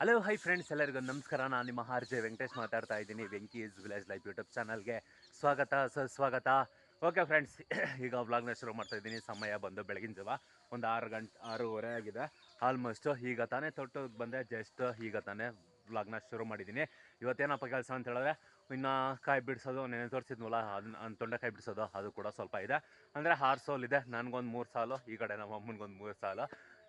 Hello hi friends ಎಲ್ಲರಿಗೂ ನಮಸ್ಕಾರ. ನಾನು ನಿಮ್ಮ ಆರ್ ಜೆ ವೆಂಕಟೇಶ್ ಮಾತಾಡ್ತಾ ಇದ್ದೀನಿ, Venki is village life YouTube ಚಾನಲ್ಗೆ ಸ್ವಾಗತ ಸುಸ್ವಾಗತ ಓಕೆ ಫ್ರೆಂಡ್ಸ್ ಈಗ ವ್ಲಾಗ್ನ ಶುರು ಮಾಡ್ತಾ ಇದ್ದೀನಿ. ಸಮಯ ಬಂದು ಬೆಳಗಿನ ಜಾವ, ಒಂದು ಆರು ಗಂಟೆ, ಆರೂವರೆ ಆಗಿದೆ. ಆಲ್ಮೋಸ್ಟು ಈಗ ತಾನೇ ತೊಟ್ಟು ಬಂದೆ ಜಸ್ಟ್ ಈಗ ತಾನೇ ವ್ಲಾಗ್ನ ಶುರು ಮಾಡಿದ್ದೀನಿ. ಇವತ್ತೇನಪ್ಪ ಕೆಲಸ ಅಂತ ಹೇಳಿದ್ರೆ, ಇನ್ನು ಕಾಯಿ ಬಿಡಿಸೋದು, ನೆನೆ ತೋರಿಸಿದ್ನಲ್ಲ ಅದನ್ನ ತೊಂಡೆಕಾಯಿ ಬಿಡಿಸೋದು, ಅದು ಕೂಡ ಸ್ವಲ್ಪ ಇದೆ. ಅಂದರೆ ಆರು ಇದೆ, ನನಗೊಂದು ಮೂರು ಸಾಲು, ಈ ಕಡೆ ನಮ್ಮ ಅಮ್ಮನಿಗೊಂದು ಮೂರು ಸಾಲು.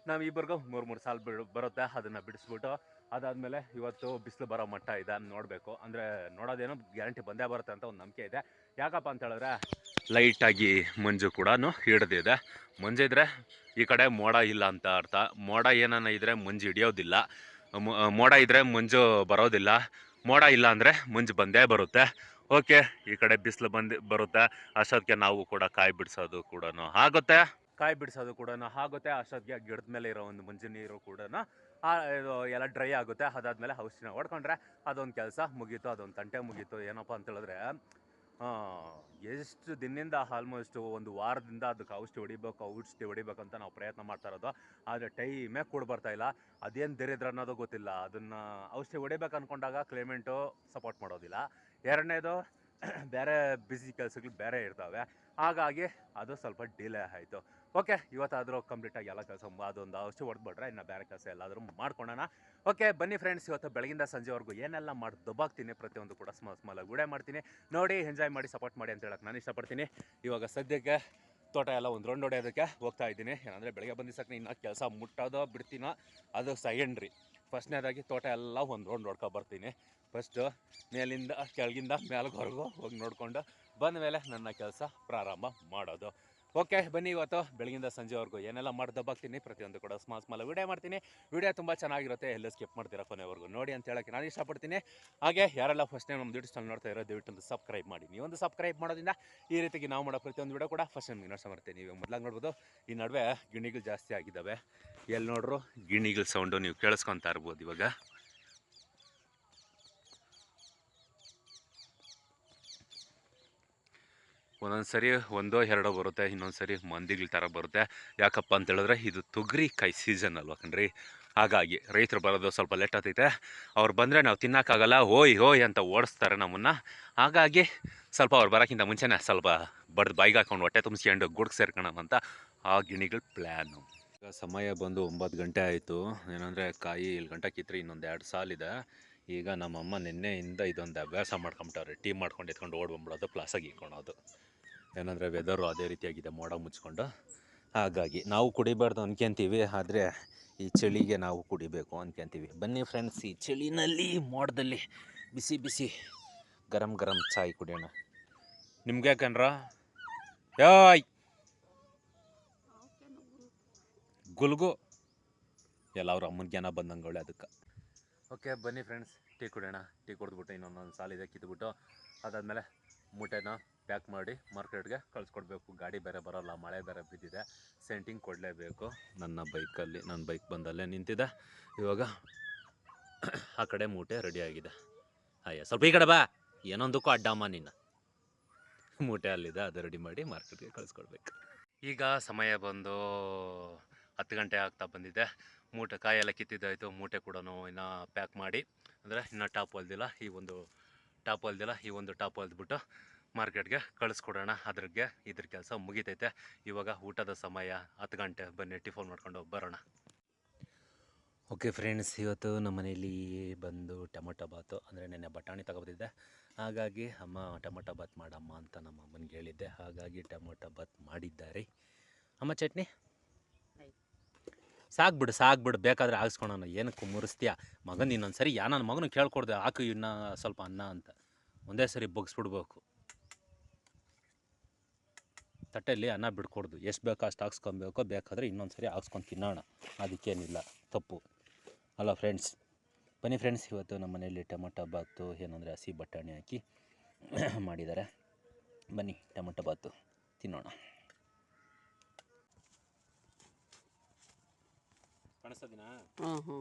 ನಾವು ಇಬ್ಬರಿಗೂ ಮೂರು ಮೂರು ಸಾಲು ಬಿಡು, ಬರುತ್ತೆ, ಅದನ್ನು ಬಿಡಿಸ್ಬಿಟ್ಟು. ಅದಾದಮೇಲೆ ಇವತ್ತು ಬಿಸಿಲು ಬರೋ ಮಟ್ಟ ಇದೆ ನೋಡಬೇಕು. ಅಂದರೆ ನೋಡೋದೇನೋ ಗ್ಯಾರಂಟಿ ಬಂದೇ ಬರುತ್ತೆ ಅಂತ ಒಂದು ನಂಬಿಕೆ ಇದೆ. ಯಾಕಪ್ಪ ಅಂತ ಹೇಳಿದ್ರೆ ಲೈಟಾಗಿ ಮಂಜು ಕೂಡ ಹಿಡಿದಿದೆ. ಮಂಜಿದ್ರೆ ಈ ಕಡೆ ಮೋಡ ಇಲ್ಲ ಅಂತ ಅರ್ಥ. ಮೋಡ ಏನಾನ ಇದ್ರೆ ಮಂಜು ಹಿಡಿಯೋದಿಲ್ಲ. ಮೋಡ ಇದ್ರೆ ಮಂಜು ಬರೋದಿಲ್ಲ. ಮೋಡ ಇಲ್ಲ ಅಂದರೆ ಮಂಜು ಬಂದೇ ಬರುತ್ತೆ. ಓಕೆ, ಈ ಕಡೆ ಬಿಸಿಲು ಬಂದು, ಬರುತ್ತೆ. ಅಷ್ಟೊತ್ತಿಗೆ ನಾವು ಕೂಡ ಕಾಯಿ ಬಿಡಿಸೋದು ಕೂಡ ಆಗುತ್ತೆ. ಕಾಯಿ ಬಿಡಿಸೋದು ಕೂಡ ಆಗುತ್ತೆ. ಅಷ್ಟೊತ್ತಿಗೆ ಗಿಡದ ಮೇಲೆ ಇರೋ ಒಂದು ಮಂಜು ನೀರು ಕೂಡ ಎಲ್ಲ ಡ್ರೈ ಆಗುತ್ತೆ. ಅದಾದಮೇಲೆ ಔಷಧಿನ ಹೊಡ್ಕೊಂಡ್ರೆ ಅದೊಂದು ಕೆಲಸ ಮುಗೀತು ಅದೊಂದು ತಂಟೆ ಮುಗೀತು. ಏನಪ್ಪ ಅಂತ ಹೇಳಿದ್ರೆ ಆ, ಎಷ್ಟು ದಿನದಿಂದ ಆಲ್ಮೋಸ್ಟು ಒಂದು ವಾರದಿಂದ ಅದಕ್ಕೆ ಔಷಧಿ ಹೊಡಿಬೇಕು ಔಷಧಿ ಹೊಡಿಬೇಕು ಅಂತ ನಾವು ಪ್ರಯತ್ನ ಮಾಡ್ತಾ ಇರೋದು. ಆದರೆ ಟೈಮೇ ಕೂಡ ಬರ್ತಾ ಇಲ್ಲ. ಅದೇನು ದರಿದ್ರ ಅನ್ನೋದು ಗೊತ್ತಿಲ್ಲ. ಅದನ್ನು ಔಷಧಿ ಹೊಡಿಬೇಕು ಅಂದ್ಕೊಂಡಾಗ ಕ್ಲೈಮೇಟು ಸಪೋರ್ಟ್ ಮಾಡೋದಿಲ್ಲ. ಎರಡನೇದು ಬೇರೆ ಬ್ಯುಸಿ ಕೆಲಸಗಳು ಬೇರೆ ಇರ್ತವೆ. ಹಾಗಾಗಿ ಅದು ಸ್ವಲ್ಪ ಡಿಲೇ ಆಯಿತು. ಓಕೆ, ಇವತ್ತಾದರೂ ಕಂಪ್ಲೀಟಾಗಿ ಎಲ್ಲ ಕೆಲಸ ಅದೊಂದು ಔಷಧಿ ಹೊಡೆದ್ಬಿಟ್ರೆ ಇನ್ನು ಬೇರೆ ಕೆಲಸ ಎಲ್ಲಾದರೂ ಮಾಡ್ಕೊಳ್ಳೋಣ ಓಕೆ, ಬನ್ನಿ ಫ್ರೆಂಡ್ಸ್ ಇವತ್ತು ಬೆಳಗಿಂದ ಸಂಜೆವರೆಗೂ ಏನೆಲ್ಲ ಮಾಡಿ ದೊಬ್ಬಾಗ್ತೀನಿ ಪ್ರತಿಯೊಂದು ಕೂಡ ಸ್ಮಾಲ್ ಆಗಿ ವಿಡಿಯೋ ಮಾಡ್ತೀನಿ. ನೋಡಿ ಎಂಜಾಯ್ ಮಾಡಿ ಸಪೋರ್ಟ್ ಮಾಡಿ ಅಂತ ಹೇಳಕ್ಕೆ ನಾನು ಇಷ್ಟಪಡ್ತೀನಿ. ಇವಾಗ ಸದ್ಯಕ್ಕೆ ತೋಟ ಎಲ್ಲ ಒಂದು ರೌಂಡ್ ಹೊಡೆಯೋದಕ್ಕೆ ಹೋಗ್ತಾ ಇದ್ದೀನಿ. ಏನಂದರೆ ಬೆಳಗ್ಗೆ ಬಂದಿಸಕ್ಕೆ ಇನ್ನೂ ಕೆಲಸ ಮುಟ್ಟೋದೋ ಬಿಡ್ತೀನೋ, ಅದು ಸೆಕೆಂಡ್ರಿ ಫಸ್ಟ್ನೇದಾಗಿ ತೋಟ ಎಲ್ಲ ಒಂದು ರೌಂಡ್ ನೋಡ್ಕೊ ಬರ್ತೀನಿ. ಫಸ್ಟು ಮೇಲಿಂದ, ಕೆಳಗಿಂದ ಮೇಲ್ವರೆಗೂ ಹೋಗಿ ನೋಡಿಕೊಂಡು ಬಂದ ಮೇಲೆ ನನ್ನ ಕೆಲಸ ಪ್ರಾರಂಭ ಮಾಡೋದು. ಓಕೆ, ಬನ್ನಿ ಇವತ್ತು ಬೆಳಗಿಂದ ಸಂಜೆವರೆಗೂ. ಏನೆಲ್ಲ ಮಾಡಿ ದಬ್ಬಾಕ್ತೀನಿ ಪ್ರತಿಯೊಂದು ಕೂಡ ಸ್ಮಾಲ್ ಸ್ಮಾಲ್ ವೀಡಿಯೋ ಮಾಡ್ತೀನಿ. ವೀಡಿಯೋ ತುಂಬ ಚೆನ್ನಾಗಿರುತ್ತೆ, ಎಲ್ಲ ಸ್ಕಿಪ್ ಮಾಡ್ತೀರಾ ಕೊನೆವರೆಗೂ. ನೋಡಿ ಅಂತ ಹೇಳಕ್ಕೆ ನಾನು ಇಷ್ಟಪಡ್ತೀನಿ. ಹಾಗೆ ಯಾರೆಲ್ಲ ಫಸ್ಟ್ ಟೈಮ್ ನಮ್ಮ ಯೂಟ್ಯೂಬ್ ಚಾನಲ್ ನೋಡ್ತಾ ಇರೋ, ದಯವಿಟ್ಟು ಒಂದು ಸಬ್ಸ್ಕ್ರೈಬ್ ಮಾಡಿ. ನೀವೊಂದು ಸಬ್ಸ್ಕ್ರೈಬ್ ಮಾಡೋದ್ರಿಂದ ಈ ರೀತಿಗೆ ನಾವು ಮಾಡೋ ಪ್ರತಿಯೊಂದು ವಿಡಿಯೋ ಕೂಡ ಫಸ್ಟ್ ಟೈಮ್ ಇನ್ವೆಸ್ಟ್ ಮಾಡ್ತೀನಿ ನೀವು ಮೊದಲಾಗಿ ನೋಡ್ಬೋದು, ಈ ನಡುವೆ ಗಿಣಿಗಳು ಜಾಸ್ತಿ ಆಗಿದ್ದಾವೆ. ಎಲ್ಲಿ ನೋಡ್ರು, ಗಿಣಿಗಳ ಸೌಂಡು ನೀವು ಕೇಳಿಸ್ಕೊತಾ ಇರ್ಬೋದು ಇವಾಗ. ಒಂದೊಂದು ಸರಿ ಒಂದೋ ಎರಡೋ ಬರುತ್ತೆ, ಇನ್ನೊಂದು ಸರಿ ಮಂದಿಗಳ ಥರ ಬರುತ್ತೆ. ಯಾಕಪ್ಪ ಅಂತ ಹೇಳಿದ್ರೆ ಇದು ಕೈ ಸೀಸನ್ ಅಲ್ವಾ ಕಣ್ರಿ? ಹಾಗಾಗಿ ರೈತರು ಬರೋದು ಸ್ವಲ್ಪ ಲೇಟ್ ಆಗ್ತೈತೆ. ಅವ್ರು ಬಂದರೆ ನಾವು ತಿನ್ನೋಕ್ಕಾಗಲ್ಲ ಓಯ್ ಹೋಯ್ ಅಂತ ಓಡಿಸ್ತಾರೆ ನಮ್ಮನ್ನು. ಹಾಗಾಗಿ ಸ್ವಲ್ಪ ಅವ್ರು ಬರೋಕ್ಕಿಂತ ಮುಂಚೆನೇ ಸ್ವಲ್ಪ ಬಡ್ದು ಬಾಯಿಗೆ ಹಾಕೊಂಡು ಹೊಟ್ಟೆ ತುಂಬಿಸ್ಕೊಂಡು ಗುಡ್ಗೆ ಸೇರ್ಕೊಳ್ಳೋಣ ಅಂತ ಆ ಗಿಣಿಗಳ ಪ್ಲ್ಯಾನು ಈಗ ಸಮಯ ಬಂದು ಒಂಬತ್ತು ಗಂಟೆ ಆಯಿತು. ಏನಂದರೆ ಕಾಯಿ ಇಲ್ಲಿ ಗಂಟೆ ಕಿತ್ರಿ ಇನ್ನೊಂದು ಎರಡು ಸಾಲಿದೆ ಈಗ ನಮ್ಮಮ್ಮ ನಿನ್ನೆಯಿಂದ ಇದೊಂದು ಅಭ್ಯಾಸ ಮಾಡ್ಕೊಂಬಿಟ್ಟವ್ರೆ. ಟೀ ಮಾಡ್ಕೊಂಡು ಎತ್ಕೊಂಡು ಓಡ್ಬಂಬಿಡೋದು ಪ್ಲಾಸಾಗಿ ಇಟ್ಕೊಳೋದು ಏನಂದರೆ ವೆದರು ಅದೇ ರೀತಿಯಾಗಿದೆ, ಮೋಡ ಮುಚ್ಕೊಂಡು. ಹಾಗಾಗಿ ನಾವು ಕುಡಿಬಾರ್ದು ಅನ್ಕೊಂತೀವಿ, ಆದರೆ ಈ ಚಳಿಗೆ ನಾವು ಕುಡಿಬೇಕು ಅನ್ಕೊಂತೀವಿ. ಬನ್ನಿ ಫ್ರೆಂಡ್ಸ್ ಈ ಚಳಿನಲ್ಲಿ, ಮೋಡದಲ್ಲಿ ಬಿಸಿ ಬಿಸಿ ಗರಂ ಗರಂ ಚಾಯ್ ಕುಡಿಯೋಣ. ನಿಮ್ಗೆ ಯಾಕನ್ರ ಯಾಯ್! ಗುಲ್ಗು. ಎಲ್ಲ ಅವ್ರ ಅಮ್ಮನ ಜ್ಞಾನ ಬಂದಂಗೆ ಅದಕ್ಕೆ. ಓಕೆ, ಬನ್ನಿ ಫ್ರೆಂಡ್ಸ್ ಟೀ ಕುಡಿಯೋಣ. ಟೀ ಕುಡಿದ್ಬಿಟ್ಟು ಇನ್ನೊಂದೊಂದು ಸಾಲಿದೆ ಕಿತ್ಬಿಟ್ಟು. ಅದಾದಮೇಲೆ ಮೂಟೆನ ಪ್ಯಾಕ್ ಮಾಡಿ ಮಾರ್ಕೆಟ್ಗೆ ಕಳಿಸ್ಕೊಡ್ಬೇಕು. ಗಾಡಿ ಬೇರೆ ಬರೋಲ್ಲ, ಮಳೆ ಬೇರೆ ಬಿದ್ದಿದೆ. ಸೆಂಟಿಂಗ್ ಕೊಡಲೇಬೇಕು. ನನ್ನ ಬೈಕಲ್ಲಿ ನನ್ನ ಬೈಕ್ ಬಂದಲ್ಲೇ ನಿಂತಿದೆ. ಇವಾಗ ಆ ಕಡೆ ಮೂಟೆ ರೆಡಿಯಾಗಿದೆ ಅಯ್ಯ, ಸ್ವಲ್ಪ ಈ ಕಡೆ ಬಾ. ಏನೊಂದಕ್ಕೂ ಅಡ್ಡಮ್ಮ ನಿನ್ನ ಮೂಟೆ ಅಲ್ಲಿದೆ, ಅದು ರೆಡಿ ಮಾಡಿ ಮಾರ್ಕೆಟ್ಗೆ ಕಳಿಸ್ಕೊಡ್ಬೇಕು. ಈಗ ಸಮಯ ಬಂದು ಹತ್ತು ಗಂಟೆ ಆಗ್ತಾ ಬಂದಿದೆ. ಮೂಟೆ ಕಾಯೆಲ್ಲ ಕಿತ್ತಿದ್ದಾಯಿತು, ಮೂಟೆ ಕೂಡ ಇನ್ನು ಪ್ಯಾಕ್ ಮಾಡಿ. ಅಂದರೆ ಇನ್ನು ಟಾಪ್ ಹೊಲ್ದಿಲ್ಲ, ಈ ಒಂದು ಟಾಪ್ ಹೊಲ್ದಿಲ್ಲ, ಈ ಒಂದು ಟಾಪ್ ಹೊಲ್ದ್ಬಿಟ್ಟು ಮಾರ್ಕೆಟ್ಗೆ ಕಳಿಸ್ಕೊಡೋಣ. ಅದ್ರಿಗೆ ಇದ್ರ ಕೆಲಸ ಮುಗಿತೈತೆ. ಇವಾಗ ಊಟದ ಸಮಯ, ಹತ್ತು ಗಂಟೆ. ಬನ್ನಿ, ಟಿಫೋನ್ ಮಾಡ್ಕೊಂಡು ಬರೋಣ. ಓಕೆ ಫ್ರೆಂಡ್ಸ್ ಇವತ್ತು ನಮ್ಮ ಮನೇಲಿ ಬಂದು ಟೊಮೊಟೊ ಬಾತು, ಅಂದರೆ ನೆನ್ನೆ ಬಟಾಣಿ ತಗೊಬಂದಿದ್ದೆ. ಹಾಗಾಗಿ ಅಮ್ಮ ಟೊಮೊಟೊ ಬಾತ್ ಮಾಡಮ್ಮ ಅಂತ ನಮ್ಮ ಅಮ್ಮನಿಗೆ ಹೇಳಿದ್ದೆ. ಹಾಗಾಗಿ ಟೊಮೊಟೊ ಬಾತ್ ಮಾಡಿದ್ದಾರೆ. ಅಮ್ಮ, ಚಟ್ನಿ? ಸಾಕ್ಬಿಡು ಸಾಕ್ಬಿಡು, ಬೇಕಾದ್ರೆ ಹಾಕ್ಸ್ಕೊಳೋಣ. ಏನಕ್ಕೆ ಮುರಿಸ್ತೀಯ ಮಗನ ಇನ್ನೊಂದು ಸರಿ ಯಾ ನನ್ನ ಮಗನ ಕೇಳ್ಕೊಡ್ದೆ, ಹಾಕು ಇನ್ನ ಸ್ವಲ್ಪ ಅನ್ನ ಅಂತ. ಒಂದೇ ಸರಿ ಬಗ್ಸ್ಬಿಡ್ಬೇಕು. ತಟ್ಟೆಯಲ್ಲಿ ಅನ್ನ ಬಿಡ್ಕೊಡ್ದು. ಎಷ್ಟು ಬೇಕೋ ಅಷ್ಟು ಹಾಕ್ಸ್ಕೊಬೇಕೋ. ಬೇಕಾದರೆ ಇನ್ನೊಂದು ಸರಿ ಹಾಕ್ಸ್ಕೊಂಡು ತಿನ್ನೋಣ. ಅದಕ್ಕೇನಿಲ್ಲ. ತಪ್ಪು. ಅಲ್ಲ ಫ್ರೆಂಡ್ಸ್, ಬನ್ನಿ ಫ್ರೆಂಡ್ಸ್, ಇವತ್ತು ನಮ್ಮ ಮನೆಯಲ್ಲಿ ಟೊಮೊಟೊ ಬಾತು, ಏನಂದರೆ ಹಸಿ ಬಟಾಣಿ ಹಾಕಿ ಮಾಡಿದ್ದಾರೆ. ಬನ್ನಿ ಟೊಮೊಟೊ ಬಾತು ತಿನ್ನೋಣ. ಕಾಣಿಸ್ತದಿನಾ ಹ್ಞೂ ಹ್ಞೂ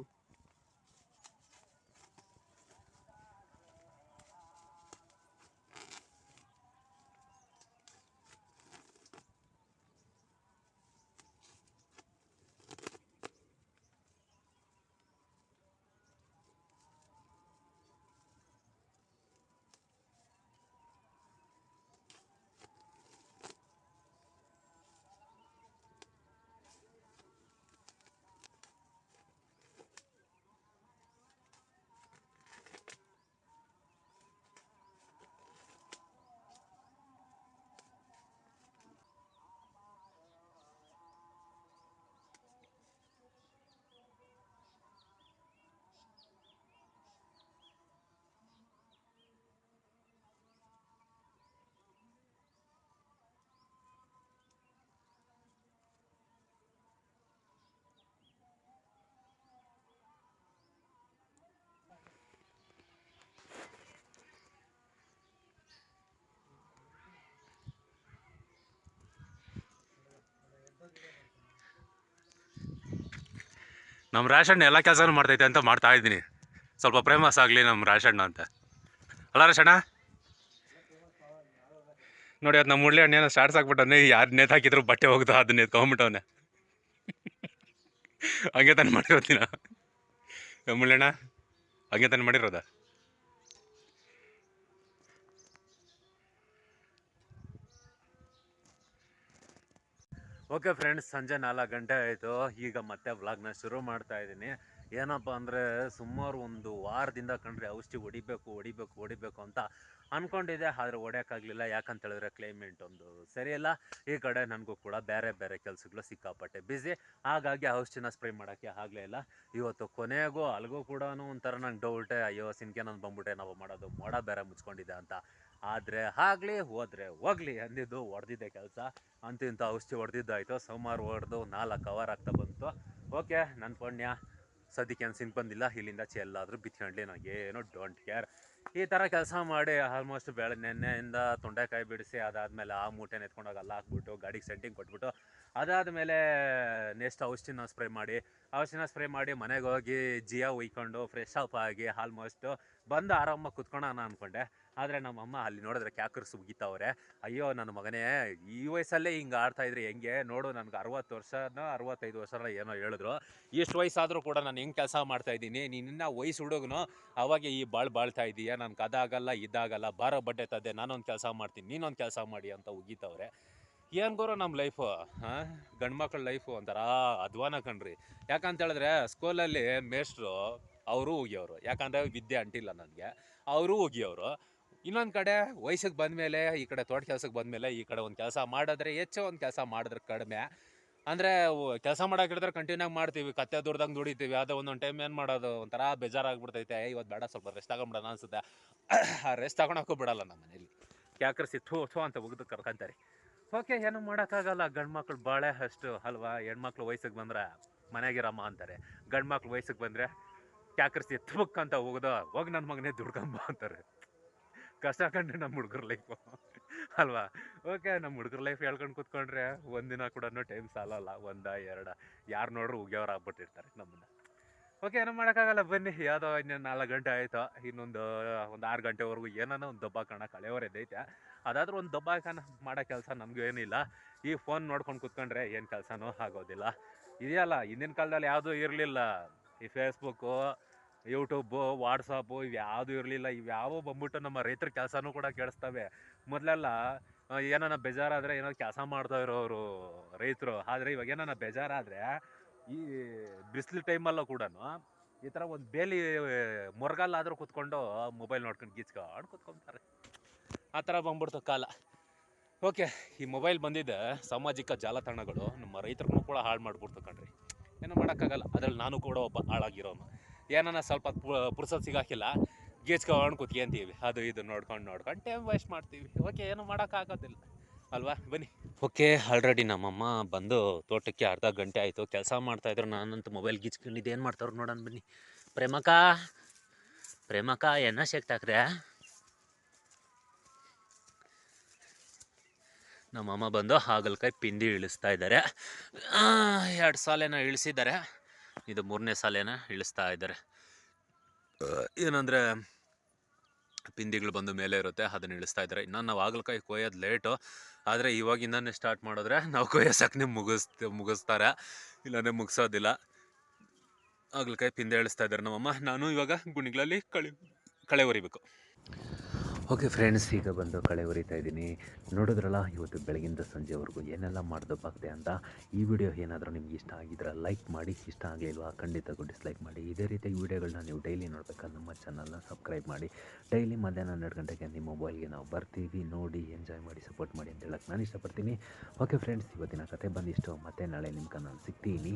ನಮ್ಮ ರೇಷಣ್ಣ ಎಲ್ಲ ಕೆಲಸನೂ ಮಾಡ್ತೈತೆ ಅಂತ ಮಾಡ್ತಾ ಇದ್ದೀನಿ. ಸ್ವಲ್ಪ ಫೇಮಸ್ ಆಗಲಿ ನಮ್ಮ ರೇಷಣ್ಣ ಅಂತ. ಅಲ್ಲ ರೇಷಣ್ಣ ನೋಡಿ, ಅದು ನಮ್ಮ ಹಣ್ಣೇನೋ ಸ್ಟಾರ್ಟ್ಸ್ ಹಾಕ್ಬಿಟ್ಟವನೆ ಯಾರು ನೇತು ಹಾಕಿದ್ರು ಬಟ್ಟೆ ಹೋಗ್ತಾ ಅದನ್ನ ಎತ್ಕೊಂಬಿಟ್ಟವನೆ ಹಂಗೆ ತಾನೆ ಮಾಡಿರೋದಿನ ಮುಳ್ಳಣ್ಣ, ಹಂಗೆ ತಾನೆ ಮಾಡಿರೋದ? ಓಕೆ ಫ್ರೆಂಡ್ಸ್, ಸಂಜೆ ನಾಲ್ಕು ಗಂಟೆ ಆಯಿತು. ಈಗ ಮತ್ತೆ ವ್ಲಾಗ್ನ ಶುರು ಮಾಡ್ತಾ ಇದ್ದೀನಿ. ಏನಪ್ಪ ಅಂದರೆ ಸುಮಾರು ಒಂದು ವಾರದಿಂದ ಕಂಡ್ರೆ ಔಷಧಿ ಹೊಡಿಬೇಕು ಹೊಡಿಬೇಕು ಹೊಡಿಬೇಕು ಅಂತ ಅಂದ್ಕೊಂಡಿದ್ದೆ ಆದರೆ ಹೊಡ್ಯೋಕ್ಕಾಗಲಿಲ್ಲ. ಯಾಕಂತೇಳಿದ್ರೆ ಕ್ಲೈಮೇಟ್ ಒಂದು ಸರಿಯಲ್ಲ. ಈ ಕಡೆ ನನಗೂ ಕೂಡ ಬೇರೆ ಬೇರೆ ಕೆಲಸಗಳು ಸಿಕ್ಕಾಪಟ್ಟೆ ಬ್ಯುಸಿ ಹಾಗಾಗಿ ಔಷಧಿನ ಸ್ಪ್ರೇ ಮಾಡೋಕ್ಕೆ ಆಗಲೇ ಇಲ್ಲ. ಇವತ್ತು ಕೊನೆಗೂ ಅಲ್ಗೂ ಕೂಡ ಒಂಥರ ನಂಗೆ ಡೌಟೆ ಅಯ್ಯೋ ಸಿನ್ಕೆ ನಾನು ಬಂದ್ಬಿಟ್ಟೆ, ನಾವು ಮಾಡೋದು ಮೋಡ ಬೇರೆ ಮುಚ್ಕೊಂಡಿದ್ದೆ ಅಂತ ಆದರೆ ಆಗಲಿ ಹೋದರೆ ಹೋಗ್ಲಿ ಅಂದಿದ್ದು ಹೊಡೆದಿದ್ದೆ ಕೆಲಸ. ಅಂತಿಂಥ ಔಷಧಿ ಹೊಡೆದಿದ್ದಾಯ್ತು. ಸೋಮವಾರ ಹೊಡೆದು ನಾಲ್ಕು ಅವರ್ ಆಗ್ತಾ ಬಂತು. ಓಕೆ ನನ್ನ ಪುಣ್ಯ. ಸದ್ಯಕ್ಕೆ ಏನು ಬಂದಿಲ್ಲ. ಇಲ್ಲಿಂದ ಚೆಲ್ಲಾದರೂ ಬಿತ್ಕೊಂಡ್ಲಿ ನನಗೇನು ಡೋಂಟ್ ಕೇರ್ ಈ ಥರ ಕೆಲಸ ಮಾಡಿ ಆಲ್ಮೋಸ್ಟ್ ಬೆಳೆ, ನೆನ್ನೆಯಿಂದ ತೊಂಡೆಕಾಯಿ ಬಿಡಿಸಿ ಅದಾದಮೇಲೆ ಆ ಮೂಟೆನ ಎತ್ಕೊಂಡೋಗಿ ಅಲ್ಲಿ ಹಾಕ್ಬಿಟ್ಟು ಗಾಡಿಗೆ ಸೆಂಟಿಂಗ್ ಕೊಟ್ಬಿಟ್ಟು ಅದಾದಮೇಲೆ ನೆಕ್ಸ್ಟ್ ಔಷಧಿನ ಸ್ಪ್ರೇ ಮಾಡಿ, ಔಷಧಿನ ಸ್ಪ್ರೇ ಮಾಡಿ ಮನೆಗೆ ಹೋಗಿ ಜಿಯಾ ಒಯ್ಕೊಂಡು ಫ್ರೆಶ್ ಅಪ್ ಆಗಿ ಆಲ್ಮೋಸ್ಟು ಬಂದು ಆರಾಮಾಗಿ ಕುತ್ಕೊಳ್ಳೋಣ ಅಂದ್ಕೊಂಡೆ ಆದರೆ ನಮ್ಮಮ್ಮ ಅಲ್ಲಿ ನೋಡಿದ್ರೆ ಕ್ಯಾಕರ್ಸ್ ಉಗಿತಾವ್ರೆ. ಅಯ್ಯೋ, ನನ್ನ ಮಗನೇ, ಈ ವಯಸ್ಸಲ್ಲೇ ಹಿಂಗೆ ಆಡ್ತಾ ಇದ್ರೆ, ಹೆಂಗೆ? ನೋಡು, ನನಗೆ ಅರವತ್ತು ವರ್ಷನ, ಅರವತ್ತೈದು ವರ್ಷ ಏನೋ ಹೇಳಿದ್ರು. ಇಷ್ಟು ವಯಸ್ಸಾದರೂ ಕೂಡ ನಾನು ಹೆಂಗೆ ಕೆಲಸ ಮಾಡ್ತಾ ಇದ್ದೀನಿ ನಿನ್ನ ವಯಸ್ಸು ಹುಡುಗನು, ಅವಾಗ ಈ ಬಾಳ್ ಬಾಳ್ತಾ ಇದೀಯ? ನನ್ಗೆ ಅದಾಗಲ್ಲ ಇದಾಗಲ್ಲ, ಬಾರೋ ಬಡ್ಡೆ ತದ್ದೆ, ನಾನೊಂದು ಕೆಲಸ ಮಾಡ್ತೀನಿ, ನೀನೊಂದು ಕೆಲಸ ಮಾಡಿ ಅಂತ ಉಗಿತವ್ರೆ. ಏನು ಗುರು ನಮ್ಮ ಲೈಫು, ಹಾಂ? ಗಂಡು ಮಕ್ಳ ಲೈಫು ಒಂಥರ ಅಧ್ವಾನ ಕಣ್ರಿ. ಯಾಕಂತ ಹೇಳಿದ್ರೆ, ಸ್ಕೂಲಲ್ಲಿ ಮೇಷ್ಟ್ರು, ಅವರು ಉಗಿಯೋರು. ಯಾಕಂದರೆ ವಿದ್ಯೆ ಅಂಟಿಲ್ಲ ನನಗೆ, ಅವರು ಉಗಿಯೋರು. ಇನ್ನೊಂದು ಕಡೆ ವಯಸ್ಸಿಗೆ ಬಂದಮೇಲೆ ಈ ಕಡೆ ತೋಟ ಕೆಲ್ಸಕ್ಕೆ ಬಂದಮೇಲೆ ಈ ಕಡೆ ಒಂದು ಕೆಲಸ ಮಾಡಿದ್ರೆ ಹೆಚ್ಚು ಒಂದು ಕೆಲಸ ಮಾಡಿದ್ರೆ ಕಡಿಮೆ. ಅಂದರೆ ಕೆಲಸ ಮಾಡೋಕ್ಕಿಡಿದ್ರೆ ಕಂಟಿನ್ಯೂ ಮಾಡ್ತೀವಿ, ಕತ್ತೆ ದುಡ್ದಂಗೆ ದುಡಿತೀವಿ, ಅದೇ ಒಂದೊಂದು ಟೈಮ್ ಏನು ಮಾಡೋದು? ಒಂಥರ ಬೇಜಾರಾಗ್ಬಿಡ್ತೈತೆ. ಇವತ್ತು ಬೇಡ ಸ್ವಲ್ಪ ರೆಸ್ಟ್ ತಗೊಂಬಿಡೋಣ ಅನ್ಸುತ್ತೆ. ಆ ರೆಸ್ಟ್ ತಗೊಳಕ್ಕೂ ಬಿಡಲ್ಲ ನಮ್ಮ ಮನೇಲಿ. ಕ್ಯಾಕ್ರಸಿ ಥೂ ಥೂ ಅಂತ ಒಗ್ದು ಕರ್ಕೊಂತಾರೆ. ಓಕೆ, ಏನು ಮಾಡೋಕ್ಕಾಗಲ್ಲ. ಗಂಡು ಮಕ್ಳು ಬಾಳೆ ಅಷ್ಟು ಅಲ್ವಾ? ಹೆಣ್ಮಕ್ಳು ವಯಸ್ಸಿಗೆ ಬಂದ್ರೆ ಮನೆಗಿರಮ್ಮ ಅಂತಾರೆ. ಗಂಡು ಮಕ್ಳು ವಯಸ್ಸಿಗೆ ಬಂದರೆ ಕ್ಯಾಕರ್ಸಿ ಅಂತ ಹೋಗೋದು ಹೋಗಿ ನನ್ನ ಮಗನೇ ದುಡ್ಕೊಂಬ ಅಂತಾರೆ. ಕಷ್ಟ ಕಂಡ್ರೆ ನಮ್ಮ ಹುಡುಗರ ಲೈಫು ಅಲ್ವಾ? ಓಕೆ ನಮ್ಮ ಹುಡುಗರ ಲೈಫ್ ಹೇಳ್ಕೊಂಡು ಕೂತ್ಕೊಂಡ್ರೆ ಒಂದಿನ ಕೂಡ ಟೈಮ್ ಸಾಲಲ್ಲ, ಒಂದ, ಎರಡ. ಯಾರು ನೋಡ್ರು ಉಗ್ಯವ್ರು ಆಗ್ಬಿಟ್ಟಿರ್ತಾರೆ ನಮ್ಮನ್ನ. ಓಕೆ ಏನೋ ಮಾಡೋಕ್ಕಾಗಲ್ಲ, ಬನ್ನಿ. ಯಾವುದೋ ಇನ್ನೇನು ನಾಲ್ಕು ಗಂಟೆ ಆಯಿತು, ಇನ್ನೊಂದು, ಒಂದು ಆರು ಗಂಟೆವರೆಗೂ ಏನೋ ಒಂದು ದಬ್ಬ ಕಣ, ಕಳೆಯೋರು ಎದ್ದೈತೆ. ಅದಾದ್ರೂ ಒಂದು ದಬ್ಬ ಕಣ, ಮಾಡೋ ಕೆಲಸ ನಮಗೂ ಏನಿಲ್ಲ. ಈ ಫೋನ್ ನೋಡ್ಕೊಂಡು ಕೂತ್ಕೊಂಡ್ರೆ ಏನು ಕೆಲಸನೂ ಆಗೋದಿಲ್ಲ. ಇದೆಯಲ್ಲ, ಹಿಂದಿನ ಕಾಲದಲ್ಲಿ ಯಾವುದೂ ಇರಲಿಲ್ಲ. ಈ ಫೇಸ್ಬುಕ್ಕು ಯೂಟ್ಯೂಬು ವಾಟ್ಸಪ್ಪು ಇವು ಯಾವುದೂ ಇರಲಿಲ್ಲ, ಇವು ಯಾವ ಬಂದ್ಬಿಟ್ಟು ನಮ್ಮ ರೈತರ ಕೆಲಸನೂ ಕೂಡ ಕೇಳಿಸ್ತವೆ. ಮೊದಲೆಲ್ಲ ಏನಾನ ಬೇಜಾರಾದರೆ ಏನೋ ಕೆಲಸ ಮಾಡ್ತಾ ಇರೋರು ರೈತರು. ಆದರೆ ಇವಾಗ ಏನಾನ ಬೇಜಾರಾದರೆ ಈ ಬಿಸಿಲು ಟೈಮಲ್ಲೂ ಕೂಡ ಈ ಥರ ಒಂದು ಬೇಲಿ, ಮೊರಗಲ್ಲಾದರೂ ಕೂತ್ಕೊಂಡು ಮೊಬೈಲ್ ನೋಡ್ಕೊಂಡು ಗೀಚ್ಕೊಂಡು ಕೂತ್ಕೊಂತಾರೆ. ಆ ಥರ ಬಂದ್ಬಿಡ್ತು ಕಾಲ. ಓಕೆ, ಈ ಮೊಬೈಲ್ ಬಂದಿದ್ದೆ ಸಾಮಾಜಿಕ ಜಾಲತಾಣಗಳು ನಮ್ಮ ರೈತರನ್ನು ಕೂಡ ಹಾಳು ಮಾಡ್ಬಿಡ್ತು ಕಣ್ರಿ. ಏನೂ ಮಾಡೋಕ್ಕಾಗಲ್ಲ. ಅದ್ರಲ್ಲಿ ನಾನು ಕೂಡ ಒಬ್ಬ ಹಾಳಾಗಿರೋನು. ಏನಾನ ಸ್ವಲ್ಪ ಪುರ್ಸೊತ್ ಸಿಗಾಕಿಲ್ಲ ಗೀಚ್ಕೊಂಡು ಕೂತ್ಕೊಂತೀವಿ ಅದು ಇದು ನೋಡ್ಕೊಂಡು ನೋಡ್ಕೊಂಡು ಟೈಮ್ ವೇಸ್ಟ್ ಮಾಡ್ತೀವಿ. ಓಕೆ ಏನು ಮಾಡೋಕ್ಕಾಗೋದಿಲ್ಲ. ಅಲ್ವಾ? ಬನ್ನಿ. ಓಕೆ ಆಲ್ರೆಡಿ ನಮ್ಮಮ್ಮ ಬಂದು ತೋಟಕ್ಕೆ ಅರ್ಧ ಗಂಟೆ ಆಯಿತು. ಕೆಲಸ ಮಾಡ್ತಾಯಿದ್ರು ನಾನಂತೂ ಮೊಬೈಲ್ ಗೀಚ್ಕೊಂಡಿದ್ದು. ಏನು ಮಾಡ್ತಾವ್ರು ನೋಡೋಣ ಬನ್ನಿ. ಪ್ರೇಮಕ ಪ್ರೇಮಕ ಎನ್ನ ಶಕ್ತಾಕ್ರೆ? ನಮ್ಮಮ್ಮ ಬಂದು ಹಾಗಲಕಾಯಿ ಪಿಂದಿ ಇಳಿಸ್ತಾ ಇದ್ದಾರೆ. ಎರಡು ಸಾಲೇನ ಇಳಿಸಿದ್ದಾರೆ. ಇದು ಮೂರನೇ ಸಾಲೇನ ಇಳಿಸ್ತಾ ಇದ್ದಾರೆ. ಏನಂದರೆ ಪಿಂದಿಗಳು ಬಂದು ಮೇಲೆ ಇರುತ್ತೆ, ಅದನ್ನು ಇಳಿಸ್ತಾ ಇದ್ದಾರೆ. ಇನ್ನೂ ನಾವು ಆಗಲಕಾಯಿ ಕೊಯ್ಯೋದು ಲೇಟು ಆದರೆ ಇವಾಗಿಂದನೇ ಸ್ಟಾರ್ಟ್ ಮಾಡಿದ್ರೆ ನಾವು ಕೊಯ್ಯೋಸಕ್ಕನೆ ಮುಗಿಸ್ ಮುಗಿಸ್ತಾರೆ. ಇಲ್ಲಾಂದರೆ ಮುಗಿಸೋದಿಲ್ಲ. ಆಗಲಕಾಯಿ ಪಿಂದೆ ಇಳಿಸ್ತಾ ಇದ್ದಾರೆ ನಮ್ಮಮ್ಮ. ನಾನು ಇವಾಗ ಗುಣಿಗಳಲ್ಲಿ ಕಳೆ ಕಳೆ ಹೊರಿಬೇಕು ಓಕೆ ಫ್ರೆಂಡ್ಸ್ ಈಗ ಬಂದು ಕಳೆ ಹೊರಿತಾ ಇದ್ದೀನಿ. ನೋಡಿದ್ರಲ್ಲ, ಇವತ್ತು ಬೆಳಗಿಂದ ಸಂಜೆವರೆಗೂ ಏನೆಲ್ಲ ಮಾಡ್ದಪ್ಪಾಗ್ತೆ ಅಂತ. ಈ ವಿಡಿಯೋ ಏನಾದರೂ ನಿಮ್ಗೆ ಇಷ್ಟ ಆಗಿದ್ರೆ ಲೈಕ್ ಮಾಡಿ, ಇಷ್ಟ ಆಗಲಿಲ್ವಾ ಖಂಡಿತಗೂ ಡಿಸ್ಲೈಕ್ ಮಾಡಿ. ಇದೇ ರೀತಿ ವಿಡಿಯೋಗಳನ್ನ ನೀವು ಡೈಲಿ ನೋಡ್ಬೇಕಾದ್ರೆ ನಮ್ಮ ಚಾನಲ್ನ ಸಬ್ಸ್ಕ್ರೈಬ್ ಮಾಡಿ. ಡೈಲಿ ಮಧ್ಯಾಹ್ನ ಹನ್ನೆರಡು ಗಂಟೆಗೆ ನಿಮ್ಮ ಮೊಬೈಲ್ಗೆ ನಾವು ಬರ್ತೀವಿ, ನೋಡಿ ಎಂಜಾಯ್ ಮಾಡಿ ಸಪೋರ್ಟ್ ಮಾಡಿ ಅಂತ ಹೇಳಕ್ಕೆ ನಾನು ಇಷ್ಟಪಡ್ತೀನಿ. ಓಕೆ ಫ್ರೆಂಡ್ಸ್ ಇವತ್ತಿನ ಕತೆ ಬಂದಿಷ್ಟು. ಮತ್ತೆ ನಾಳೆ ನಿಮ್ಗೆ ನಾನು ಸಿಗ್ತೀನಿ.